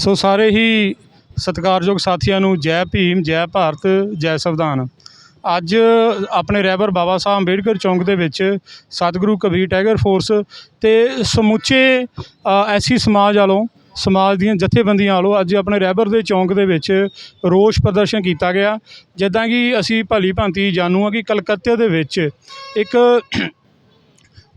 ਸੋ ਸਾਰੇ ਹੀ ਸਤਿਕਾਰਯੋਗ ਸਾਥੀਆਂ ਨੂੰ ਜੈ ਭੀਮ, ਜੈ ਭਾਰਤ, ਜੈ ਸੰਵਿਧਾਨ। ਅੱਜ ਆਪਣੇ ਰਹਿਬਰ ਬਾਬਾ ਸਾਹਿਬ ਅੰਬੇਡਕਰ ਚੌਂਕ ਦੇ ਵਿੱਚ ਸਤਿਗੁਰੂ ਕਬੀਰ ਟਾਈਗਰ ਫੋਰਸ ਤੇ ਸਮੁੱਚੇ ਐਸੀ ਸਮਾਜ ਵਾਲੋਂ ਸਮਾਜ ਦੀਆਂ ਜਥੇਬੰਦੀਆਂ ਵੱਲੋਂ ਅੱਜ ਆਪਣੇ ਰਹਿਬਰ ਦੇ ਚੌਂਕ ਦੇ ਵਿੱਚ ਰੋਸ ਪ੍ਰਦਰਸ਼ਨ ਕੀਤਾ ਗਿਆ। ਜਿੱਦਾਂ ਕਿ ਅਸੀਂ ਭਲੀ ਭਾਂਤੀ ਜਾਣੂ ਹਾਂ ਕਿ ਕਲਕੱਤੇ ਦੇ ਵਿੱਚ ਇੱਕ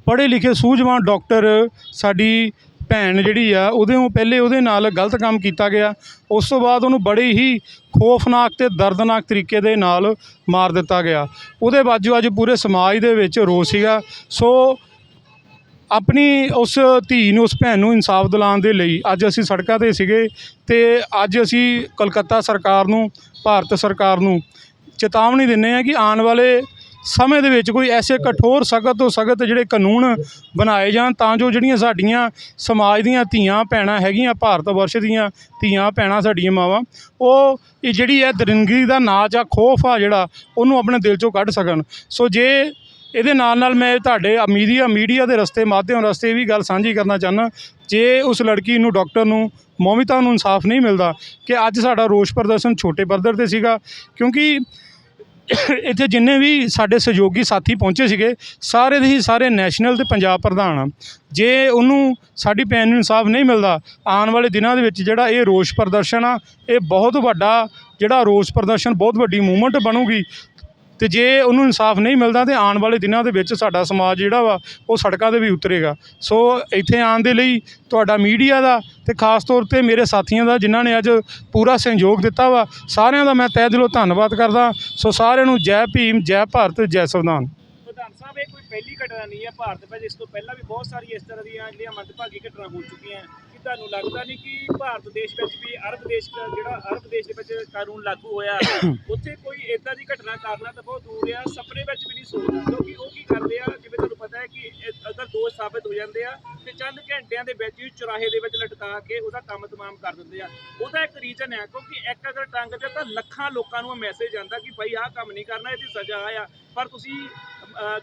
ਪੜ੍ਹੇ ਲਿਖੇ ਸੂਝਵਾਨ ਡਾਕਟਰ ਸਾਡੀ ਭੈਣ ਜਿਹੜੀ ਆ, ਉਹਦੇ ਨੂੰ ਪਹਿਲੇ ਉਹਦੇ ਨਾਲ ਗਲਤ ਕੰਮ ਕੀਤਾ ਗਿਆ। ਉਸ ਤੋਂ ਬਾਅਦ ਉਹਨੂੰ ਬੜੇ ਹੀ ਖੋਫਨਾਕ ਅਤੇ ਦਰਦਨਾਕ ਤਰੀਕੇ ਦੇ ਨਾਲ ਮਾਰ ਦਿੱਤਾ ਗਿਆ। ਉਹਦੇ ਬਾਜੂ ਅੱਜ ਪੂਰੇ ਸਮਾਜ ਦੇ ਵਿੱਚ ਰੋਸ ਸੀਗਾ। ਸੋ ਆਪਣੀ ਉਸ ਧੀ ਨੂੰ, ਉਸ ਭੈਣ ਨੂੰ ਇਨਸਾਫ ਦਿਲਾਉਣ ਦੇ ਲਈ ਅੱਜ ਅਸੀਂ ਸੜਕਾਂ ਤੇ ਸੀਗੇ ਅਤੇ ਅੱਜ ਅਸੀਂ ਕਲਕੱਤਾ ਸਰਕਾਰ ਨੂੰ, ਭਾਰਤ ਸਰਕਾਰ ਨੂੰ ਚੇਤਾਵਨੀ ਦਿੰਦੇ ਹਾਂ ਕਿ ਆਉਣ ਵਾਲੇ ਸਮੇਂ ਦੇ ਵਿੱਚ ਕੋਈ ਐਸੇ ਕਠੋਰ ਸਖਤ ਤੋਂ ਸਖਤ ਜਿਹੜੇ ਕਾਨੂੰਨ ਬਣਾਏ ਜਾਣ ਤਾਂ ਜੋ ਜਿਹੜੀਆਂ ਸਾਡੀਆਂ ਸਮਾਜ ਦੀਆਂ ਧੀਆਂ ਭੈਣਾਂ ਹੈਗੀਆਂ, ਭਾਰਤ ਵਰਸ਼ ਦੀਆਂ ਧੀਆਂ ਭੈਣਾਂ ਸਾਡੀਆਂ ਮਾਵਾਂ, ਉਹ ਇਹ ਜਿਹੜੀ ਹੈ ਦਰਿੰਦਗੀ ਦਾ ਨਾਚ ਆ, ਖੋਫ ਆ ਜਿਹੜਾ, ਉਹਨੂੰ ਆਪਣੇ ਦਿਲ ਚੋਂ ਕੱਢ ਸਕਣ। ਸੋ ਜੇ ਇਹਦੇ ਨਾਲ ਨਾਲ ਮੈਂ ਤੁਹਾਡੇ ਮੀਡੀਆ ਮੀਡੀਆ ਦੇ ਰਸਤੇ, ਮਾਧਿਅਮ ਰਸਤੇ ਵੀ ਗੱਲ ਸਾਂਝੀ ਕਰਨਾ ਚਾਹੁੰਦਾ, ਜੇ ਉਸ ਲੜਕੀ ਨੂੰ, ਡਾਕਟਰ ਨੂੰ, ਮੋਮਿਤਾ ਨੂੰ ਇਨਸਾਫ ਨਹੀਂ ਮਿਲਦਾ ਕਿ ਅੱਜ ਸਾਡਾ ਰੋਸ ਪ੍ਰਦਰਸ਼ਨ ਛੋਟੇ ਪੱਧਰ ਤੇ ਸੀਗਾ, ਕਿਉਂਕਿ ਇੱਥੇ ਜਿੰਨੇ ਵੀ ਸਾਡੇ ਸਹਿਯੋਗੀ ਸਾਥੀ ਪਹੁੰਚੇ ਸੀਗੇ, ਸਾਰੇ ਦੇ ਹੀ ਸਾਰੇ ਨੈਸ਼ਨਲ ਅਤੇ ਪੰਜਾਬ ਪ੍ਰਧਾਨ ਆ। ਜੇ ਉਹਨੂੰ ਸਾਡੀ ਭੈਣ ਨੂੰ ਇਨਸਾਫ ਨਹੀਂ ਮਿਲਦਾ, ਆਉਣ ਵਾਲੇ ਦਿਨਾਂ ਦੇ ਵਿੱਚ ਜਿਹੜਾ ਇਹ ਰੋਸ ਪ੍ਰਦਰਸ਼ਨ ਆ, ਇਹ ਬਹੁਤ ਵੱਡਾ ਜਿਹੜਾ ਰੋਸ ਪ੍ਰਦਰਸ਼ਨ, ਬਹੁਤ ਵੱਡੀ ਮੂਵਮੈਂਟ ਬਣੂਗੀ ਅਤੇ ਜੇ ਉਹਨੂੰ ਇਨਸਾਫ ਨਹੀਂ ਮਿਲਦਾ ਤਾਂ ਆਉਣ ਵਾਲੇ ਦਿਨਾਂ ਦੇ ਵਿੱਚ ਸਾਡਾ ਸਮਾਜ ਜਿਹੜਾ ਵਾ, ਉਹ ਸੜਕਾਂ 'ਤੇ ਵੀ ਉਤਰੇਗਾ। ਸੋ ਇੱਥੇ ਆਉਣ ਦੇ ਲਈ ਤੁਹਾਡਾ ਮੀਡੀਆ ਦਾ ਅਤੇ ਖਾਸ ਤੌਰ ਤੇ ਮੇਰੇ ਸਾਥੀਆਂ ਦਾ, ਜਿਨ੍ਹਾਂ ਨੇ ਅੱਜ ਪੂਰਾ ਸਹਿਯੋਗ ਦਿੱਤਾ ਵਾ, ਸਾਰਿਆਂ ਦਾ ਮੈਂ ਤਹਿ ਦਿਲੋਂ ਧੰਨਵਾਦ ਕਰਦਾ। ਸੋ ਸਾਰਿਆਂ ਨੂੰ ਜੈ ਭੀਮ, ਜੈ ਭਾਰਤ, ਜੈ ਸੰਵਿਧਾਨ ਪ੍ਰਧਾਨ ਸਾਹਿਬ ਇਹ ਕੋਈ ਪਹਿਲੀ ਘਟਨਾ ਨਹੀਂ ਹੈ ਭਾਰਤ ਵਿੱਚ ਇਸ ਤੋਂ ਪਹਿਲਾਂ ਵੀ ਬਹੁਤ ਸਾਰੀ ਇਸ ਤਰ੍ਹਾਂ ਦੀਆਂ ਜਿਹੜੀਆਂ ਮੰਦਭਾਗੀ ਘਟਨਾ ਹੋ ਚੁੱਕੀਆਂ ਕਿ ਤੁਹਾਨੂੰ ਲੱਗਦਾ ਨਹੀਂ ਕਿ ਭਾਰਤ ਦੇਸ਼ ਵਿੱਚ ਵੀ, ਅਰਬ ਦੇਸ਼ ਜਿਹੜਾ, ਅਰਬ ਦੇਸ਼ ਦੇ ਵਿੱਚ ਕਾਨੂੰਨ ਲਾਗੂ ਹੋਇਆ, ਉੱਥੇ ਕੋਈ ਇਦਾਂ ਦੀ ਘਟਨਾ ਕਰਨਾ ਤਾਂ ਬਹੁਤ ਦੂਰ ਆ, ਸੁਪਨੇ ਵਿੱਚ ਵੀ ਨਹੀਂ ਸੋਚਦਾ, ਕਿਉਂਕਿ ਉਹ ਕੀ ਕਰਦੇ ਆ, ਜਿਵੇਂ ਤੁਹਾਨੂੰ ਪਤਾ ਹੈ ਕਿ ਅਗਰ ਦੋਸ਼ ਸਾਬਤ ਹੋ ਜਾਂਦੇ ਆ ਤੇ ਚੰਦ ਘੰਟਿਆਂ ਦੇ ਵਿੱਚ ਹੀ ਚੁਰਾਹੇ ਦੇ ਵਿੱਚ ਲਟਕਾ ਕੇ ਉਹਦਾ ਕੰਮ ਤਮਾਮ ਕਰ ਦਿੰਦੇ ਆ। ਉਹਦਾ ਇੱਕ ਰੀਜ਼ਨ ਹੈ ਕਿਉਂਕਿ ਇੱਕ ਅਗਰ ਟੰਗ ਤੇ ਤਾਂ ਲੱਖਾਂ ਲੋਕਾਂ ਨੂੰ ਮੈਸੇਜ ਜਾਂਦਾ ਕਿ ਭਾਈ ਆਹ ਕੰਮ ਨਹੀਂ ਕਰਨਾ, ਇਹਦੀ ਸਜ਼ਾ ਆ, ਪਰ ਤੁਸੀਂ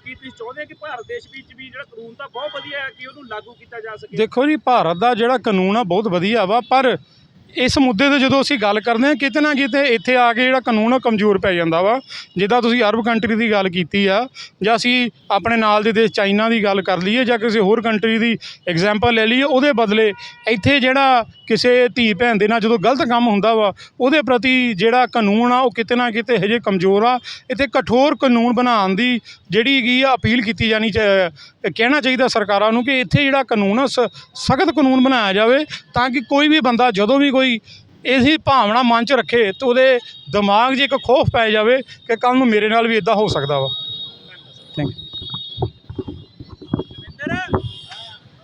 ਕੀ ਤੁਸੀਂ ਚਾਹੁੰਦੇ ਹੋ ਕਿ ਭਾਰਤ ਦੇਸ਼ ਵਿੱਚ ਵੀ ਜਿਹੜਾ ਕਾਨੂੰਨ ਤਾਂ ਬਹੁਤ ਵਧੀਆ ਹੈ, ਕਿ ਉਹਨੂੰ ਲਾਗੂ ਕੀਤਾ ਜਾ ਸਕੇ? ਦੇਖੋ ਜੀ, ਭਾਰਤ ਦਾ ਜਿਹੜਾ ਕਾਨੂੰਨ ਆ, ਬਹੁਤ ਵਧੀਆ ਵਾ, ਪਰ ਇਸ ਮੁੱਦੇ ਤੇ ਜਦੋਂ ਅਸੀਂ ਗੱਲ ਕਰਦੇ ਹਾਂ, ਕਿਤੇ ਨਾ ਕਿਤੇ ਇੱਥੇ ਆ ਕੇ ਜਿਹੜਾ ਕਾਨੂੰਨ ਆ, ਕਮਜ਼ੋਰ ਪੈ ਜਾਂਦਾ ਵਾ। ਜਿੱਦਾਂ ਤੁਸੀਂ ਅਰਬ ਕੰਟਰੀ ਦੀ ਗੱਲ ਕੀਤੀ ਆ, ਜਾਂ ਅਸੀਂ ਆਪਣੇ ਨਾਲ ਦੇ ਦੇਸ਼ ਚਾਈਨਾ ਦੀ ਗੱਲ ਕਰ ਲਈਏ, ਜਾਂ ਕਿਸੇ ਹੋਰ ਕੰਟਰੀ ਦੀ ਐਗਜ਼ਾਮਪਲ ਲੈ ਲਈਏ, ਉਹਦੇ ਬਦਲੇ ਇੱਥੇ ਜਿਹੜਾ ਕਿਸੇ ਧੀ ਭੈਣ ਦੇ ਨਾਲ ਜਦੋਂ ਗਲਤ ਕੰਮ ਹੁੰਦਾ ਵਾ, ਉਹਦੇ ਪ੍ਰਤੀ ਜਿਹੜਾ ਕਾਨੂੰਨ ਆ, ਉਹ ਕਿਤੇ ਨਾ ਕਿਤੇ ਹਜੇ ਕਮਜ਼ੋਰ ਆ। ਇੱਥੇ ਕਠੋਰ ਕਾਨੂੰਨ ਬਣਾਉਣ ਦੀ ਜਿਹੜੀ ਹੈਗੀ ਆ, ਅਪੀਲ ਕੀਤੀ ਜਾਣੀ ਚਾ- ਕਹਿਣਾ ਚਾਹੀਦਾ ਸਰਕਾਰਾਂ ਨੂੰ ਕਿ ਇੱਥੇ ਜਿਹੜਾ ਕਾਨੂੰਨ ਆ ਸਖਤ ਕਾਨੂੰਨ ਬਣਾਇਆ ਜਾਵੇ, ਤਾਂ ਕਿ ਕੋਈ ਵੀ ਬੰਦਾ ਜਦੋਂ ਵੀ ਕੋਈ ਇਸੀ ਭਾਵਨਾ ਮਨ 'ਚ ਰੱਖੇ ਤੇ ਉਹਦੇ ਦਿਮਾਗ 'ਚ ਇੱਕ ਖੋਫ ਪੈ ਜਾਵੇ ਕਿ ਕੱਲ ਨੂੰ ਮੇਰੇ ਨਾਲ ਵੀ ਇਦਾਂ ਹੋ ਸਕਦਾ ਵਾ। Thank you